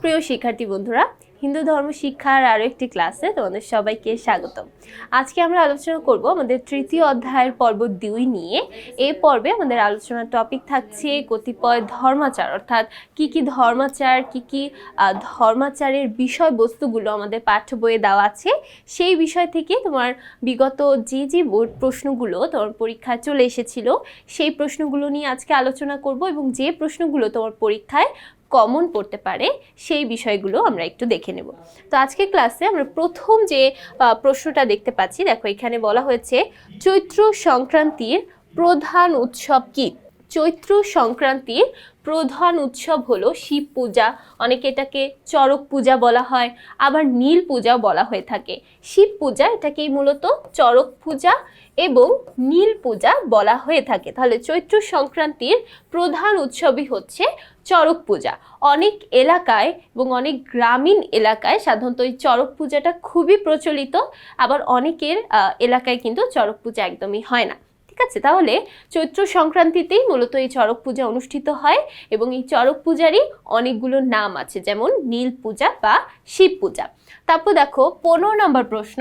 প্রিয় শিক্ষার্থী বন্ধুরা, হিন্দু ধর্ম শিক্ষার আরও একটি ক্লাসে তোমাদের সবাইকে স্বাগত আজকে আমরা আলোচনা করব আমাদের তৃতীয় অধ্যায়ের পর্ব দুই নিয়ে। এই পর্বে আমাদের আলোচনার টপিক থাকছে কতিপয় ধর্মাচার, অর্থাৎ কি কি ধর্মাচার, কি কি ধর্মাচারের বিষয়বস্তুগুলো আমাদের পাঠ্য বইয়ে দেওয়া আছে। সেই বিষয় থেকে তোমার বিগত যে যে বোর্ড প্রশ্নগুলো তোমার পরীক্ষায় চলে এসেছিল, সেই প্রশ্নগুলো নিয়ে আজকে আলোচনা করব এবং যে প্রশ্নগুলো তোমার পরীক্ষায় কমন পড়তে পারে, সেই বিষয়গুলো আমরা একটু দেখে নেব। তো আজকে ক্লাসে আমরা প্রথম যে প্রশ্নটা দেখতে পাচ্ছি, দেখো এখানে বলা হয়েছে, চৈত্র সংক্রান্তির প্রধান উৎসব কি? চৈত্র সংক্রান্তির প্রধান উৎসব হলো শিব পূজা। অনেকে এটাকে চড়ক পূজা বলা হয়, আবার নীল পূজাও বলা হয়ে থাকে। শিব পূজা এটাকেই মূলত চড়ক পূজা এবং নীল পূজা বলা হয়ে থাকে। তাহলে চৈত্র সংক্রান্তির প্রধান উৎসবই হচ্ছে চড়ক পূজা। অনেক এলাকায় এবং অনেক গ্রামীণ এলাকায় সাধারণত এই চড়ক পূজাটা খুবই প্রচলিত, আবার অনেকের এলাকায় কিন্তু চড়ক পূজা একদমই হয় না। আছে তাহলে চৈত্র সংক্রান্তিতেই মূলত এই চড়ক পূজা অনুষ্ঠিত হয় এবং এই চড়ক পূজারই অনেকগুলো নাম আছে, যেমন নীল পূজা বা শিব পূজা। তারপর দেখো, পনেরো নম্বর প্রশ্ন,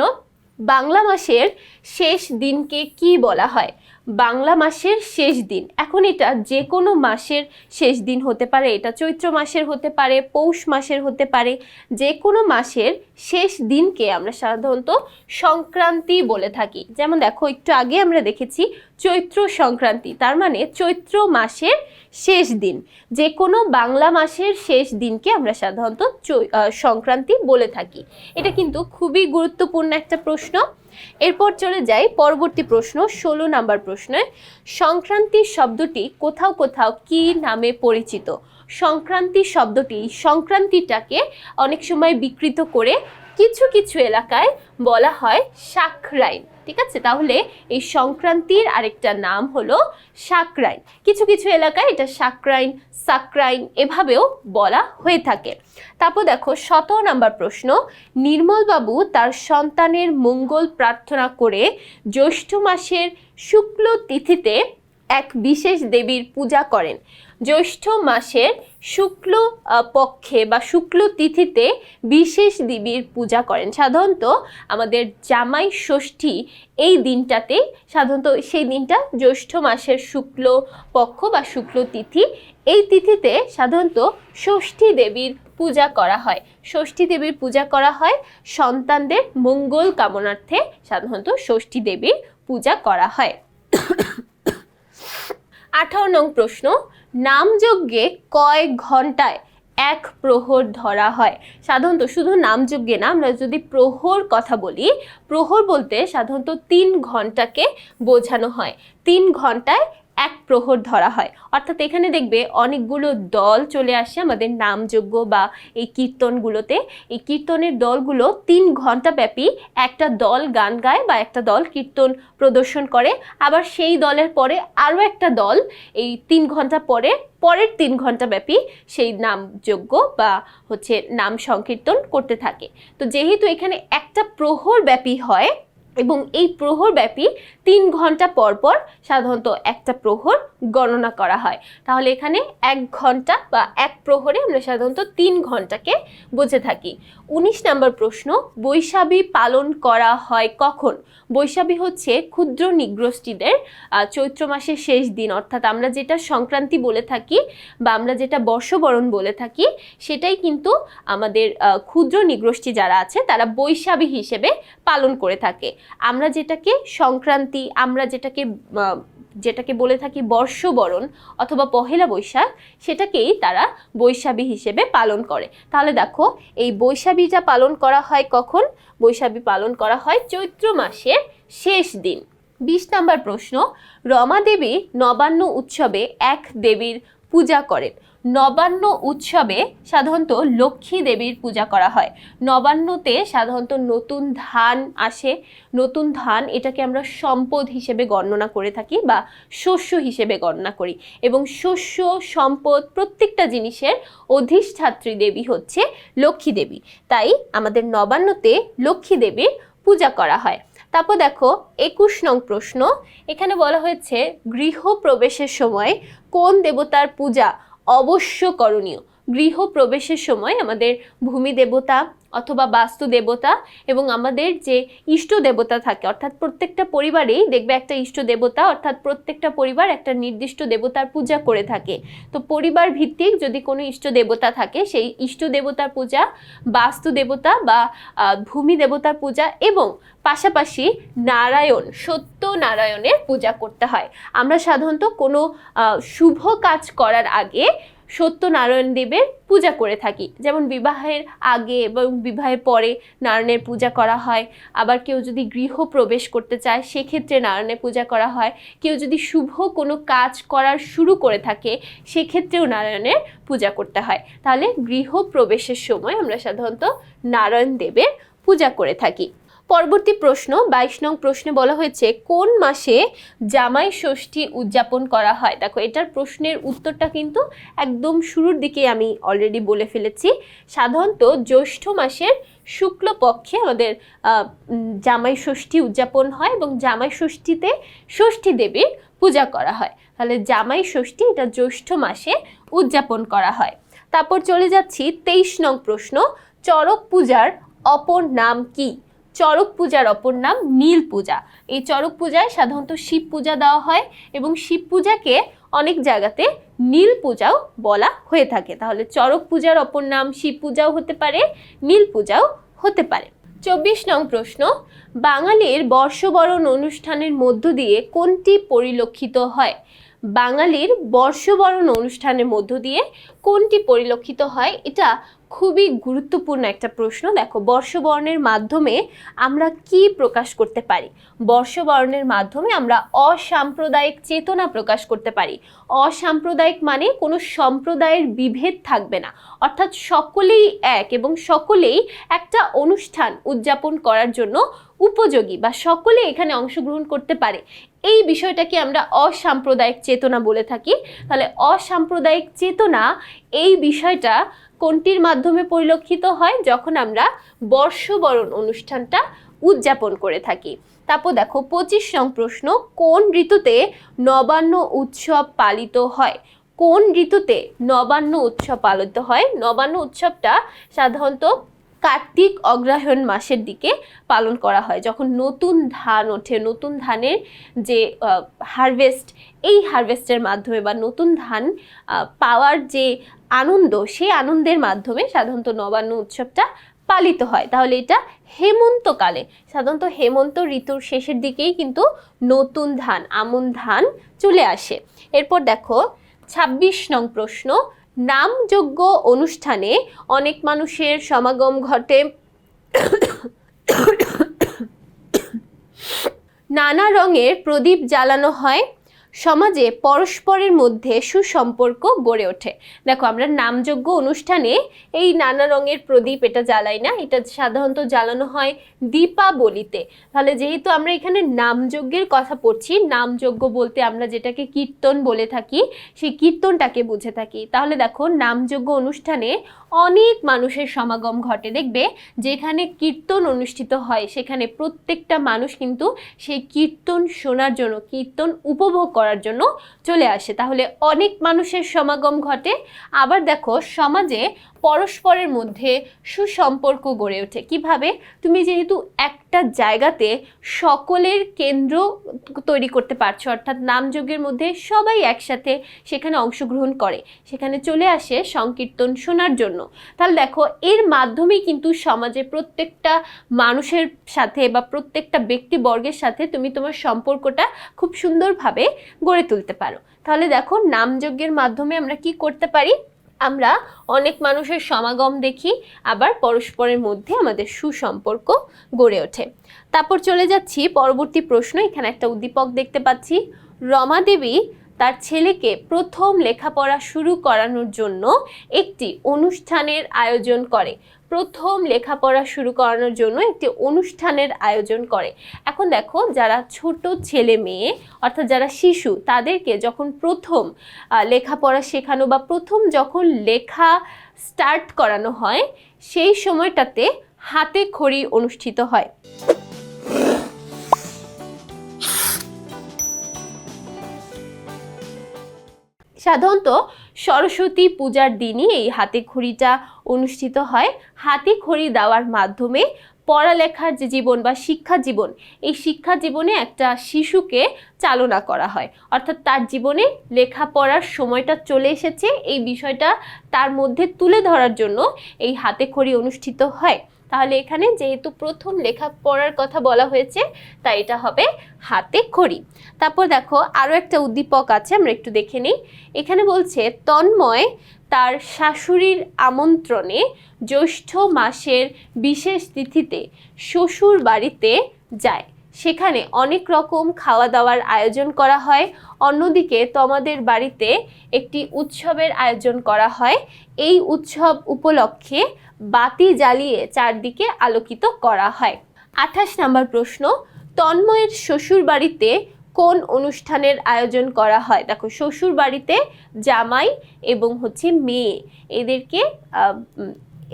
বাংলা মাসের শেষ দিনকে কি বলা হয়? বাংলা মাসের শেষ দিন। এখন এটা যে কোনো মাসের শেষ দিন হতে পারে। এটা চৈত্র মাসের হতে পারে, পৌষ মাসের হতে পারে। যে কোনো মাসের শেষ দিনকে আমরা সাধারণত সংক্রান্তি বলে থাকি। যেমন দেখো, একটু আগে আমরা দেখেছি চৈত্র সংক্রান্তি। তার মানে চৈত্র মাসের শেষ দিন। যে কোনো বাংলা মাসের শেষ দিনকে আমরা সাধারণত সংক্রান্তি বলে থাকি। এটা কিন্তু খুবই গুরুত্বপূর্ণ একটা প্রশ্ন। এরপর চলে যাই পরবর্তী প্রশ্ন, ষোলো নাম্বার প্রশ্নে। সংক্রান্তি শব্দটি কোথাও কোথাও কি নামে পরিচিত? সংক্রান্তি শব্দটি সংক্রান্তিটাকে অনেক সময় বিকৃত করে কিছু কিছু এলাকায় বলা হয় সাকরাইন ঠিক আছে? তাহলে এই সংক্রান্তির আরেকটা নাম হলো সাকরাইন। কিছু কিছু এলাকায় এটা সাকরাইন সাকরাইন এভাবেও বলা হয়ে থাকে। তারপর দেখো, শত নাম্বার প্রশ্ন। নির্মলবাবু তার সন্তানের মঙ্গল প্রার্থনা করে জ্যৈষ্ঠ মাসের শুক্ল তিথিতে এক বিশেষ দেবীর পূজা করেন। জ্যৈষ্ঠ মাসের শুক্ল পক্ষে বা শুক্ল তিথিতে বিশেষ দেবীর পূজা করেন। সাধারণত আমাদের জামাই ষষ্ঠী এই দিনটাতে সাধারণত সেই দিনটা জ্যৈষ্ঠ মাসের শুক্ল পক্ষ বা শুক্ল তিথি। এই তিথিতে সাধারণত ষষ্ঠী দেবীর পূজা করা হয়। ষষ্ঠী দেবীর পূজা করা হয়। সন্তানদের মঙ্গল কামনার্থে সাধারণত ষষ্ঠী দেবীর পূজা করা হয়। আঠারো নং প্রশ্ন নামযজ্ঞে কয় ঘন্টায় এক প্রহর ধরা হয়? সাধারণত শুধু নামযজ্ঞে না, আমরা যদি প্রহর কথা বলি, প্রহর বলতে সাধারণত তিন ঘন্টাকে বোঝানো হয়। তিন ঘন্টায় এক প্রহর ধরা হয়। অর্থাৎ এখানে দেখবে অনেকগুলো দল চলে আসে আমাদের নামযজ্ঞ বা এই কীর্তনগুলোতে। এই কীর্তনের দলগুলো তিন ঘণ্টা ব্যাপী একটা দল গান গায় বা একটা দল কীর্তন প্রদর্শন করে। আবার সেই দলের পরে আরও একটা দল এই তিন ঘণ্টা পরে, পরের তিন ঘণ্টা ব্যাপী সেই নামযজ্ঞ বা হচ্ছে নাম সংকীর্তন করতে থাকে। তো যেহেতু এখানে একটা প্রহর ব্যাপী হয় এবং এই প্রহর ব্যাপী তিন ঘণ্টা পর পর সাধারণত একটা প্রহর গণনা করা হয়। তাহলে এখানে এক ঘণ্টা বা এক প্রহরে আমরা সাধারণত তিন ঘন্টাকে বুঝে থাকি। উনিশ নম্বর প্রশ্ন বৈশাখী পালন করা হয় কখন? বৈশাখী হচ্ছে ক্ষুদ্র নিগ্রষ্টিদের চৈত্র মাসের শেষ দিন। অর্থাৎ আমরা যেটা সংক্রান্তি বলে থাকি বা আমরা যেটা বর্ষবরণ বলে থাকি, সেটাই কিন্তু আমাদের ক্ষুদ্র নিগ্রষ্টি যারা আছে, তারা বৈশাখী হিসেবে পালন করে থাকে। আমরা যেটাকে সংক্রান্তি আমরা যেটাকে যেটাকে বলে থাকি বর্ষবরণ অথবা পহেলা বৈশাখ, সেটাকেই তারা বৈশাখী হিসেবে পালন করে। তাহলে দেখো, এই বৈশাখীটা পালন করা হয় কখন? বৈশাখী পালন করা হয় চৈত্র মাসের শেষ দিন। বিশ নম্বর প্রশ্ন রমা দেবী নবান্ন উৎসবে এক দেবীর পূজা করেন। নবান্ন উৎসবে সাধারণত লক্ষ্মী দেবীর পূজা করা হয়। নবান্নতে সাধারণত নতুন ধান আসে। নতুন ধান এটাকে আমরা সম্পদ হিসেবে গণনা করে থাকি বা শস্য হিসেবে গণনা করি। এবং শস্য, সম্পদ প্রত্যেকটা জিনিসের অধিষ্ঠাত্রী দেবী হচ্ছে লক্ষ্মী দেবী। তাই আমাদের নবান্নতে লক্ষ্মী দেবীর পূজা করা হয়। তারপর দেখো, একুশ নং প্রশ্ন। এখানে বলা হয়েছে, গৃহ প্রবেশের সময় কোন দেবতার পূজা অবশ্য করণীয়? গৃহ প্রবেশের সময় আমাদের ভূমি দেবতা অথবা বাস্তু দেবতা এবং আমাদের যে ইষ্ট দেবতা থাকে, অর্থাৎ প্রত্যেকটা পরিবারেই দেখবে একটা ইষ্ট দেবতা, অর্থাৎ প্রত্যেকটা পরিবার একটা নির্দিষ্ট দেবতার পূজা করে থাকে। তো পরিবার ভিত্তিক যদি কোনো ইষ্ট দেবতা থাকে, সেই ইষ্ট দেবতার পূজা, বাস্তু দেবতা বা ভূমি দেবতার পূজা এবং পাশাপাশি নারায়ণ, সত্য নারায়ণের পূজা করতে হয়। আমরা সাধারণত কোনো শুভ কাজ করার আগে সত্যনারায়ণ দেবের পূজা করে থাকি। যেমন বিবাহের আগে এবং বিবাহের পরে নারায়ণের পূজা করা হয়। আবার কেউ যদি গৃহ প্রবেশ করতে চায়, সেক্ষেত্রে নারায়ণের পূজা করা হয়। কেউ যদি শুভ কোনো কাজ করার শুরু করে থাকে, সেক্ষেত্রেও নারায়ণের পূজা করতে হয়। তাহলে গৃহ প্রবেশের সময় আমরা সাধারণত নারায়ণ দেবের পূজা করে থাকি। পরবর্তী প্রশ্ন, বাইশ নং প্রশ্নে বলা হয়েছে, কোন মাসে জামাই ষষ্ঠী উদযাপন করা হয়? দেখো, এটার প্রশ্নের উত্তরটা কিন্তু একদম শুরুর দিকে আমি অলরেডি বলে ফেলেছি। সাধারণত জ্যৈষ্ঠ মাসের শুক্লপক্ষে আমাদের জামাই ষষ্ঠী উদযাপন হয় এবং জামাই ষষ্ঠীতে ষষ্ঠী দেবীর পূজা করা হয়। তাহলে জামাই ষষ্ঠী এটা জ্যৈষ্ঠ মাসে উদযাপন করা হয়। তারপর চলে যাচ্ছি তেইশ নং প্রশ্ন, চড়ক পূজার অপর নাম কি? চড়ক পূজার অপর নাম নীল পূজা। এই চড়ক পূজায় সাধারণত শিব পূজা দেওয়া হয় এবং শিব পূজাকে অনেক জায়গাতে নীল পূজাও বলা হয়ে থাকে। তাহলে চড়ক পূজার অপর নাম শিব পূজাও হতে পারে, নীল পূজাও হতে পারে। চব্বিশ নং প্রশ্ন, বাঙালির বর্ষবরণ অনুষ্ঠানের মধ্য দিয়ে কোনটি পরিলক্ষিত হয়? বাঙালির বর্ষবরণ অনুষ্ঠানের মধ্য দিয়ে কোনটি পরিলক্ষিত হয়? এটা খুবই গুরুত্বপূর্ণ একটা প্রশ্ন। দেখো, বর্ষবর্ণের মাধ্যমে আমরা কি প্রকাশ করতে পারি? বর্ষবর্ণের মাধ্যমে আমরা অসাম্প্রদায়িক চেতনা প্রকাশ করতে পারি। অসাম্প্রদায়িক মানে কোনো সম্প্রদায়ের বিভেদ থাকবে না। অর্থাৎ সকলেই এক এবং সকলেই একটা অনুষ্ঠান উদযাপন করার জন্য উপযোগী বা সকলে এখানে অংশগ্রহণ করতে পারে। এই বিষয়টাকে আমরা অসাম্প্রদায়িক চেতনা বলে থাকি। তাহলে অসাম্প্রদায়িক চেতনা এই বিষয়টা কোনটির মাধ্যমে পরিলক্ষিত হয়? যখন আমরা বর্ষবরণ অনুষ্ঠানটা উদযাপন করে থাকি। তারপর দেখো, পঁচিশ নং প্রশ্ন, কোন ঋতুতে নবান্ন উৎসব পালিত হয়? কোন ঋতুতে নবান্ন উৎসব পালিত হয়? নবান্ন উৎসবটা সাধারণত কার্তিক অগ্রহায়ণ মাসের দিকে পালন করা হয়। যখন নতুন ধান ওঠে, নতুন ধানের যে হারভেস্ট এই হারভেস্টের মাধ্যমে বা নতুন ধান পাওয়ার যে আনন্দ, সেই আনন্দের মাধ্যমে সাধারণত নবান্ন উৎসবটা পালিত হয়। তাহলে এটা হেমন্তকালে। সাধারণত হেমন্ত ঋতুর শেষের দিকেই কিন্তু নতুন ধান, আমন ধান চলে আসে। এরপর দেখো, ছাব্বিশ নং প্রশ্ন। নামযোগ্য অনুষ্ঠানে অনেক মানুষের সমাগম ঘটে। নানা রঙের প্রদীপ জ্বালানো হয়। সমাজে পরস্পরের মধ্যে সুসম্পর্ক গড়ে ওঠে। দেখো, আমরা নামযোগ্য অনুষ্ঠানে এই নানা রঙের প্রদীপ এটা জ্বালাই না, এটা সাধারণত জ্বালানো হয় দীপাবলিতে। তাহলে যেহেতু আমরা এখানে নামযজ্ঞের কথা পড়ছি, নামযজ্ঞ বলতে আমরা যেটাকে কীর্তন বলে থাকি, সেই কীর্তনটাকে বুঝে থাকি। তাহলে দেখো, নামযজ্ঞ অনুষ্ঠানে অনেক মানুষের সমাগম ঘটে। দেখবে, যেখানে কীর্তন অনুষ্ঠিত হয়, সেখানে প্রত্যেকটা মানুষ কিন্তু সেই কীর্তন শোনার জন্য, কীর্তন উপভোগ করার জন্য চলে আসে। তাহলে অনেক মানুষের সমাগম ঘটে। আবার দেখো, সমাজে পরস্পরের মধ্যে সুসম্পর্ক গড়ে ওঠে। কীভাবে? তুমি যেহেতু একটা জায়গাতে সকলের কেন্দ্র তৈরি করতে পারছ, অর্থাৎ নামযজ্ঞের মধ্যে সবাই একসাথে সেখানে অংশগ্রহণ করে, সেখানে চলে আসে সংকীর্তন শোনার জন্য। তাহলে দেখো, এর মাধ্যমেই কিন্তু সমাজে প্রত্যেকটা মানুষের সাথে বা প্রত্যেকটা ব্যক্তিবর্গের সাথে তুমি তোমার সম্পর্কটা খুব সুন্দরভাবে গড়ে তুলতে পারো। তাহলে দেখো, নামযজ্ঞের মাধ্যমে আমরা কি করতে পারি? আমরা অনেক মানুষের সমাগম দেখি, আবার পরস্পরের মধ্যে আমাদের সুসম্পর্ক গড়ে ওঠে। তারপর চলে যাচ্ছি পরবর্তী প্রশ্ন, এখানে একটা উদ্দীপক দেখতে পাচ্ছি। রমা দেবী তার ছেলেকে প্রথম লেখাপড়া শুরু করানোর জন্য একটি অনুষ্ঠানের আয়োজন করে। প্রথম লেখাপড়া শুরু করানোর জন্য একটি অনুষ্ঠানের আয়োজন করে। এখন দেখো, যারা ছোট ছেলে মেয়ে, অর্থাৎ যারা শিশু, তাদেরকে যখন প্রথম লেখাপড়া শেখানো বা প্রথম যখন লেখা স্টার্ট করানো হয়, সেই সময়টাতে হাতে খড়ি অনুষ্ঠিত হয়। সাধারণত সরস্বতী পূজার দিনই এই হাতে খড়িটা অনুষ্ঠিত হয়। হাতে খড়ি দেওয়ার মাধ্যমে পড়ালেখার যে জীবন বা শিক্ষা জীবন, এই শিক্ষা জীবনে একটা শিশুকে চালনা করা হয়। অর্থাৎ তার জীবনে লেখাপড়ার সময়টা চলে এসেছে। এই বিষয়টা তার মধ্যে তুলে ধরার জন্য এই হাতে খড়ি অনুষ্ঠিত হয়। তাহলে এখানে যেহেতু প্রথম লেখা পড়ার কথা বলা হয়েছে, তাই এটা হবে হাতে খড়ি। তারপর দেখো আরও একটা উদ্দীপক আছে, আমরা একটু দেখে নিই। এখানে বলছে, তন্ময় তার শাশুড়ির আমন্ত্রণে জ্যৈষ্ঠ মাসের বিশেষ তিথিতে শ্বশুর বাড়িতে যায়। সেখানে অনেক রকম খাওয়া দাওয়ার আয়োজন করা হয়। অন্যদিকে তোমাদের বাড়িতে একটি উৎসবের আয়োজন করা হয়। এই উৎসব উপলক্ষে বাতি জ্বালিয়ে চারদিকে আলোকিত করা হয়। আঠাশ নম্বর প্রশ্ন, তন্ময়ের শ্বশুর বাড়িতে কোন অনুষ্ঠানের আয়োজন করা হয়? দেখো শ্বশুর বাড়িতে জামাই এবং হচ্ছে মেয়ে। এদেরকে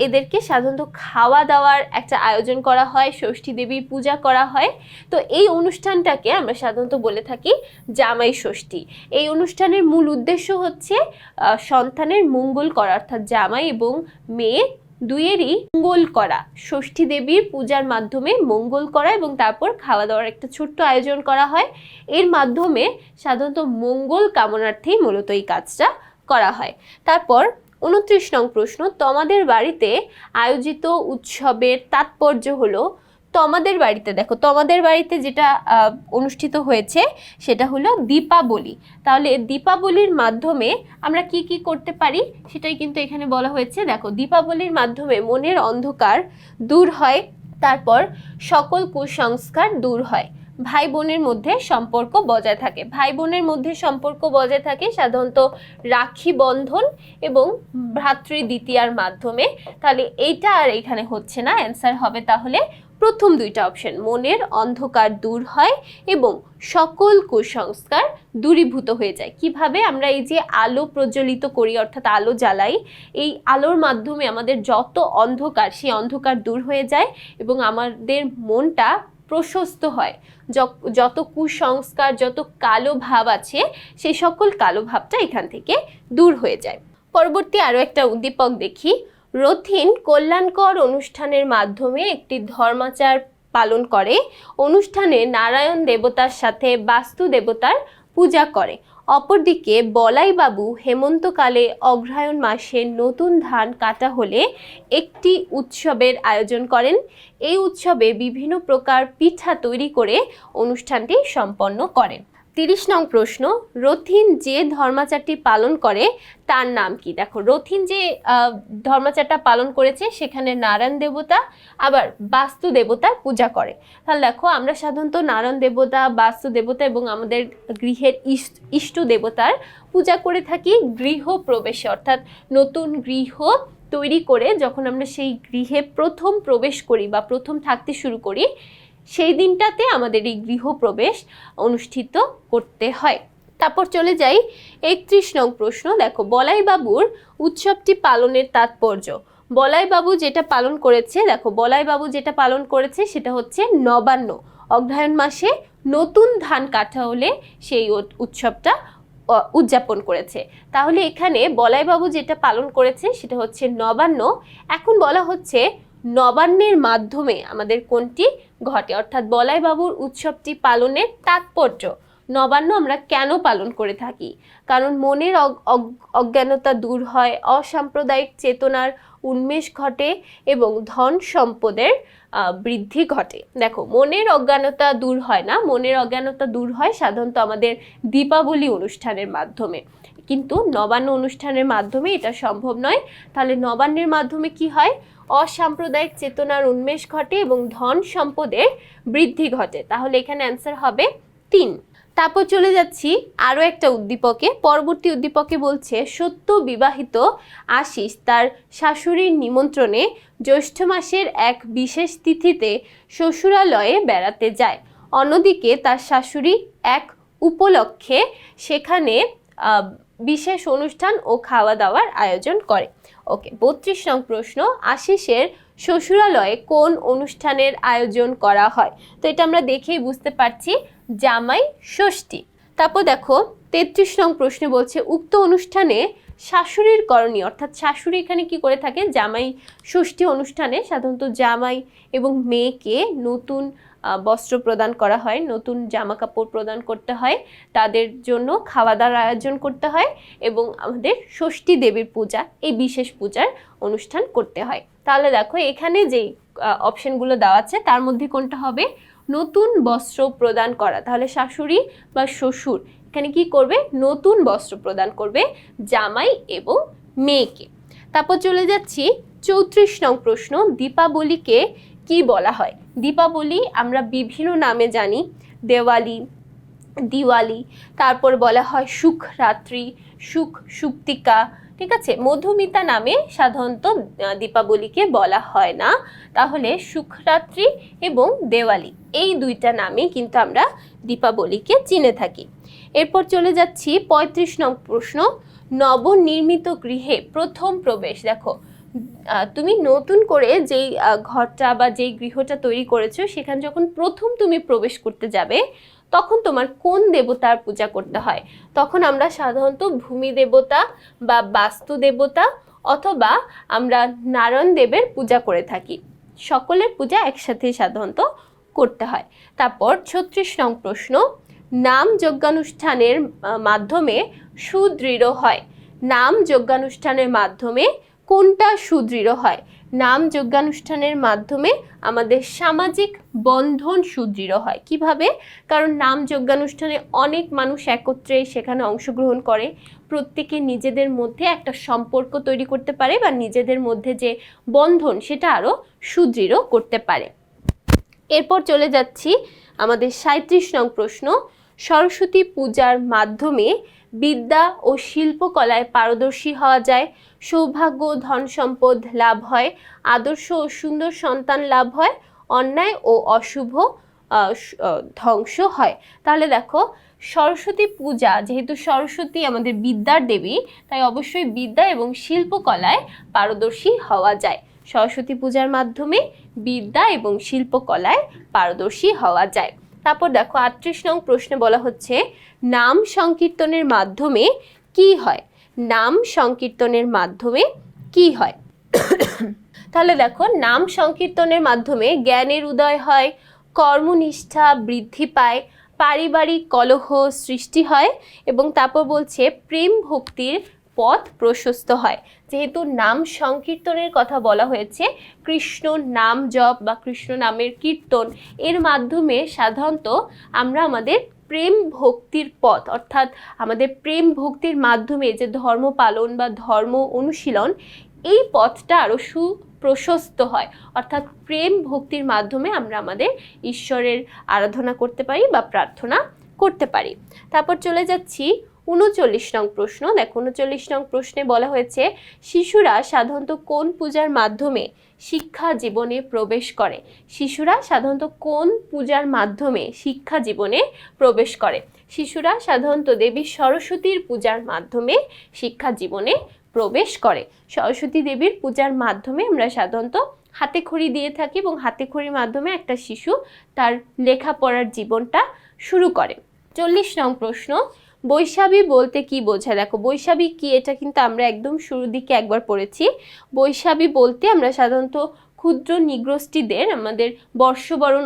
এদেরকে সাধারণত খাওয়া দাওয়ার একটা আয়োজন করা হয়, ষষ্ঠী দেবীর পূজা করা হয়। তো এই অনুষ্ঠানটাকে আমরা সাধারণত বলে থাকি জামাই ষষ্ঠী। এই অনুষ্ঠানের মূল উদ্দেশ্য হচ্ছে সন্তানের মঙ্গল করা, অর্থাৎ জামাই এবং মেয়ে দুইয়েরই মঙ্গল করা। ষষ্ঠী দেবীর পূজার মাধ্যমে মঙ্গল করা এবং তারপর খাওয়া দাওয়ার একটা ছোট্ট আয়োজন করা হয়। এর মাধ্যমে সাধারণত মঙ্গল কামনার্থেই মূলত এই কাজটা করা হয়। তারপর উনত্রিশ নং প্রশ্ন, তোমাদের বাড়িতে আয়োজিত উৎসবের তাৎপর্য হলো তোমাদের বাড়িতে দেখো তোমাদের বাড়িতে যেটা অনুষ্ঠিত হয়েছে সেটা হলো দীপাবলি। তাহলে দীপাবলির মাধ্যমে আমরা কি কি করতে পারি সেটাই কিন্তু এখানে বলা হয়েছে। দেখো, দীপাবলির মাধ্যমে মনের অন্ধকার দূর হয়, তারপর সকল কুসংস্কার দূর হয়। ভাই বোনের মধ্যে সম্পর্ক বজায় থাকে। ভাই বোনের মধ্যে সম্পর্ক বজায় থাকে সাধারণত রাখি বন্ধন এবং ভ্রাতৃ দ্বিতীয়ার মাধ্যমে। তাহলে এইটা আর এখানে হচ্ছে না, অ্যান্সার হবে তাহলে প্রথম দুইটা অপশন, মনের অন্ধকার দূর হয় এবং সকল কুসংস্কার দূরীভূত হয়ে যায়। কীভাবে আমরা এই যে আলো প্রজ্বলিত করি, অর্থাৎ আলো জ্বালাই, এই আলোর মাধ্যমে আমাদের যত অন্ধকার, সেই অন্ধকার দূর হয়ে যায় এবং আমাদের মনটা প্রশস্ত হয়। যত কুসংস্কার, যত কালো ভাব আছে, সেই সকল কালো ভাবটা এখান থেকে দূর হয়ে যায়। পরবর্তী আরও একটা উদ্দীপক দেখি রথিন কল্যাণকর অনুষ্ঠানের মাধ্যমে একটি ধর্মাচার পালন করে। অনুষ্ঠানে নারায়ণ দেবতার সাথে বাস্তু দেবতার পূজা করে। অপরদিকে বলাইবাবু হেমন্তকালে অগ্রহায়ণ মাসে নতুন ধান কাটা হলে একটি উৎসবের আয়োজন করেন। এই উৎসবে বিভিন্ন প্রকার পিঠা তৈরি করে অনুষ্ঠানটি সম্পন্ন করেন। তিরিশ নং প্রশ্ন, রথিন যে ধর্মাচারটি পালন করে তার নাম কি? দেখো, রথিন যে ধর্মাচারটা পালন করেছে সেখানে নারায়ণ দেবতা, আবার বাস্তু দেবতার পূজা করে। তাহলে দেখো, আমরা সাধারণত নারায়ণ দেবতা, বাস্তু দেবতা এবং আমাদের গৃহের ইষ্ট দেবতার পূজা করে থাকি গৃহ প্রবেশে। অর্থাৎ নতুন গৃহ তৈরি করে যখন আমরা সেই গৃহে প্রথম প্রবেশ করি বা প্রথম থাকতে শুরু করি সেই দিনটাতে আমাদের এই গৃহপ্রবেশ অনুষ্ঠিত করতে হয়। তারপর চলে যাই একত্রিশ নং প্রশ্ন। দেখো, বলাইবাবুর উৎসবটি পালনের তাৎপর্য। বলাইবাবু যেটা পালন করেছে, দেখো, বলাইবাবু যেটা পালন করেছে সেটা হচ্ছে নবান্ন। অগ্রহায়ণ মাসে নতুন ধান কাটা হলে সেই উৎসবটা উদযাপন করেছে। তাহলে এখানে বলাইবাবু যেটা পালন করেছে সেটা হচ্ছে নবান্ন। এখন বলা হচ্ছে নবান্নের মাধ্যমে আমাদের কোনটি ঘটে। অর্থাৎ বলাইবাবুর উৎসবটি পালনের তাৎপর্য। নবান্ন আমরা কেন পালন করে থাকি? কারণ মনের অজ্ঞানতা দূর হয়, অসাম্প্রদায়িক চেতনার উন্মেষ ঘটে এবং ধন সম্পদের বৃদ্ধি ঘটে। দেখো, মনের অজ্ঞানতা দূর হয় না। মনের অজ্ঞানতা দূর হয় সাধারণত আমাদের দীপাবলি অনুষ্ঠানের মাধ্যমে। কিন্তু নবান্ন অনুষ্ঠানের মাধ্যমে এটা সম্ভব নয়। তাহলে নবান্নের মাধ্যমে কি হয়? অসাম্প্রদায়িক চেতনার উন্মেষ ঘটে এবং ধন সম্পদের বৃদ্ধি ঘটে। তাহলে এখানে অ্যান্সার হবে তিন। তারপর চলে যাচ্ছি আরও একটা উদ্দীপকে। পরবর্তী উদ্দীপকে বলছে, সত্য বিবাহিত আশিস তার শাশুড়ির নিমন্ত্রণে জ্যৈষ্ঠ মাসের এক বিশেষ তিথিতে শ্বশুরালয়ে বেড়াতে যায়। অন্যদিকে তার শাশুড়ি এক উপলক্ষে সেখানে বিশেষ অনুষ্ঠান ও খাওয়া দাওয়ার আয়োজন করে। ওকে, বত্রিশ নং প্রশ্ন, আশিসের শ্বশুরালয়ে কোন অনুষ্ঠানের আয়োজন করা হয়? তো এটা আমরা দেখেই বুঝতে পারছি, জামাই ষষ্ঠী। তারপর দেখো, তেত্রিশ নং প্রশ্নে বলছে, উক্ত অনুষ্ঠানে শাশুড়ির করণীয়, অর্থাৎ শাশুড়ি এখানে কি করে থাকে? জামাই ষষ্ঠী অনুষ্ঠানে সাধারণত জামাই এবং মেয়েকে নতুন বস্ত্র প্রদান করা হয়, নতুন জামা কাপড় প্রদান করতে হয়, তাদের জন্য খাওয়া দাওয়ার আয়োজন করতে হয় এবং আমাদের ষষ্ঠী দেবীর পূজা, এই বিশেষ পূজার অনুষ্ঠান করতে হয়। তাহলে দেখো, এখানে যেই অপশনগুলো দেওয়া আছে, তার মধ্যে কোনটা হবে? নতুন বস্ত্র প্রদান করা। তাহলে শাশুড়ি বা শ্বশুর এখানে কি করবে? নতুন বস্ত্র প্রদান করবে জামাই এবং মেয়েকে। তারপর চলে যাচ্ছি, চৌত্রিশ নং প্রশ্ন, দীপাবলিকে কি বলা হয়? দীপাবলি আমরা বিভিন্ন নামে জানি। দেওয়ালি, দিওয়ালি, তারপর বলা হয় সুখ রাত্রি সুখ সুপ্তিকা, ঠিক আছে? মধুমিতা নামে সাধারণত দীপাবলিকে বলা হয় না। তাহলে সুখরাত্রি এবং দেওয়ালি, এই দুইটা নামে কিন্তু আমরা দীপাবলিকে চিনে থাকি। এরপর চলে যাচ্ছি পঁয়ত্রিশ নং প্রশ্ন। নবনির্মিত গৃহে প্রথম প্রবেশ, দেখো তুমি নতুন করে যেই ঘরটা বা যেই গৃহটা তৈরি করেছ, সেখানে যখন প্রথম তুমি প্রবেশ করতে যাবে, তখন তোমার কোন দেবতার পূজা করতে হয়? তখন আমরা সাধারণত ভূমি দেবতা বা বাস্তু দেবতা অথবা আমরা নারায়ণ দেবের পূজা করে থাকি। সকলের পূজা একসাথে সাধারণত করতে হয়। তারপর ছত্রিশ নং প্রশ্ন, নাম যজ্ঞানুষ্ঠানের মাধ্যমে সুদৃঢ় হয়। নাম যজ্ঞানুষ্ঠানের মাধ্যমে কোনটা সুদৃঢ় হয়? নাম যজ্ঞানুষ্ঠানের মাধ্যমে আমাদের সামাজিক বন্ধন সুদৃঢ় হয়। কীভাবে? কারণ নাম যজ্ঞানুষ্ঠানে অনেক মানুষ একত্রে সেখানে অংশগ্রহণ করে। প্রত্যেকে নিজেদের মধ্যে একটা সম্পর্ক তৈরি করতে পারে বা নিজেদের মধ্যে যে বন্ধন সেটা আরও সুদৃঢ় করতে পারে। এরপর চলে যাচ্ছি আমাদের সাঁত্রিশ নং প্রশ্ন। সরস্বতী পূজার মাধ্যমে বিদ্যা ও শিল্পকলায় পারদর্শী হওয়া যায়। সৌভাগ্য, ধন সম্পদ লাভ হয়। আদর্শ ও সুন্দর সন্তান লাভ হয়। অন্যায় ও অশুভ ধ্বংস হয়। তাহলে দেখো, সরস্বতী পূজা, যেহেতু সরস্বতী আমাদের বিদ্যার দেবী, তাই অবশ্যই বিদ্যা এবং শিল্পকলায় পারদর্শী হওয়া যায়। সরস্বতী পূজার মাধ্যমে বিদ্যা এবং শিল্পকলায় পারদর্শী হওয়া যায়। তারপর দেখো আটত্রিশ নং প্রশ্নে বলা হচ্ছে, নাম সংকীর্তনের মাধ্যমে কি হয়? নাম সংকীর্তনের মাধ্যমে কি হয়? তাহলে দেখো, নাম সংকীর্তনের মাধ্যমে জ্ঞানের উদয় হয়, কর্মনিষ্ঠা বৃদ্ধি পায়, পারিবারিক কলহ সৃষ্টি হয় এবং তারপর বলছে, প্রেম ভক্তির পথ প্রশস্ত হয়। যেহেতু নাম সংকীর্তনের কথা বলা হয়েছে, কৃষ্ণ নাম জপ বা কৃষ্ণ নামের কীর্তন, এর মাধ্যমে সাধারণত আমরা আমাদের প্রেম ভক্তির পথ, অর্থাৎ আমাদের প্রেম ভক্তির মাধ্যমে যে ধর্ম পালন বা ধর্ম অনুশীলন, এই পথটা আরও সুপ্রশস্ত হয়। অর্থাৎ প্রেম ভক্তির মাধ্যমে আমরা আমাদের ঈশ্বরের আরাধনা করতে পারি বা প্রার্থনা করতে পারি। তারপর চলে যাচ্ছি উনচল্লিশ নং প্রশ্ন। দেখো, উনচল্লিশ নং প্রশ্নে বলা হয়েছে, শিশুরা সাধারণত কোন পূজার মাধ্যমে শিক্ষা জীবনে প্রবেশ করে? শিশুরা সাধারণত কোন পূজার মাধ্যমে শিক্ষা জীবনে প্রবেশ করে? শিশুরা সাধারণত দেবী সরস্বতীর পূজার মাধ্যমে শিক্ষা জীবনে প্রবেশ করে। সরস্বতী দেবীর পূজার মাধ্যমে আমরা সাধারণত হাতে খড়ি দিয়ে থাকি এবং হাতে খড়ির মাধ্যমে একটা শিশু তার লেখাপড়ার জীবনটা শুরু করে। চল্লিশ নং প্রশ্ন বৈশাখী বলতে কি বোঝায়? দেখো, বৈশাখী কি? এটা কিন্তু আমরা একদম শুরুর দিকে একবার পড়েছি। বৈশাখী বলতে আমরা সাধারণত ক্ষুদ্র নিগ্রষ্ঠীদের আমাদের বর্ষবরণ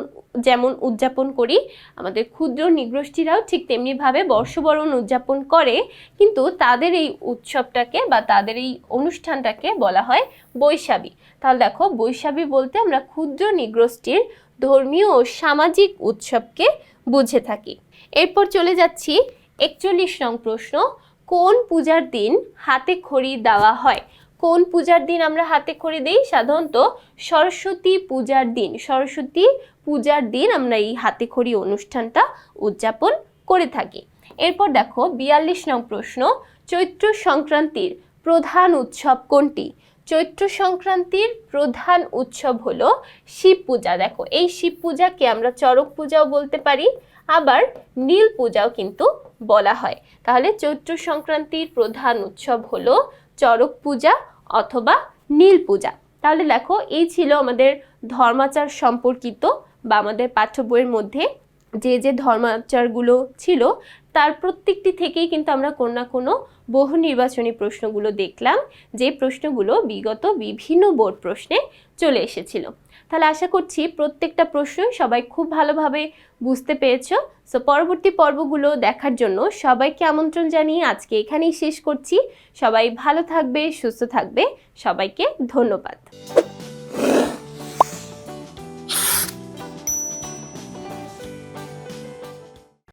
যেমন উদযাপন করি, আমাদের ক্ষুদ্র নিগ্রষ্ঠীরাও ঠিক তেমনিভাবে বর্ষবরণ উদযাপন করে, কিন্তু তাদের এই উৎসবটাকে বা তাদের এই অনুষ্ঠানটাকে বলা হয় বৈশাখী। তাহলে দেখো, বৈশাখী বলতে আমরা ক্ষুদ্র নিগ্রষ্ঠীর ধর্মীয় ও সামাজিক উৎসবকে বুঝে থাকি। এরপর চলে যাচ্ছি একচল্লিশ নং প্রশ্ন, কোন পূজার দিন হাতে খড়ি দেওয়া হয়? কোন পূজার দিন আমরা হাতে খড়ি দিই? সাধারণত সরস্বতী পূজার দিন, সরস্বতী পূজার দিন আমরা এই হাতে খড়ি অনুষ্ঠানটা উদযাপন করে থাকি। এরপর দেখো, বিয়াল্লিশ নং প্রশ্ন, চৈত্র সংক্রান্তির প্রধান উৎসব কোনটি? চৈত্র সংক্রান্তির প্রধান উৎসব হলো শিব পূজা। দেখো, এই শিব পূজাকে আমরা চড়ক পূজাও বলতে পারি, আবার নীল পূজাও কিন্তু বলা হয়। তাহলে চৈত্র সংক্রান্তির প্রধান উৎসব হলো চড়ক পূজা অথবা নীল পূজা। তাহলে দেখো, এই ছিল আমাদের ধর্মাচার সম্পর্কিত বা আমাদের পাঠ্য বইয়ের মধ্যে যে যে ধর্মাচারগুলো ছিল, তার প্রত্যেকটি থেকেই কিন্তু আমরা কোনো না কোনো বহু নির্বাচনী প্রশ্নগুলো দেখলাম, যে প্রশ্নগুলো বিগত বিভিন্ন বোর্ড প্রশ্নে চলে এসেছিল। তাহলে আশা করছি প্রত্যেকটা প্রশ্ন সবাই খুব ভালোভাবে বুঝতে পেরেছ। সো পরবর্তী পর্বগুলো দেখার জন্য সবাইকে আমন্ত্রণ জানিয়ে আজকে এখানেই শেষ করছি। সবাই ভালো থাকবে, সুস্থ থাকবে। সবাইকে ধন্যবাদ।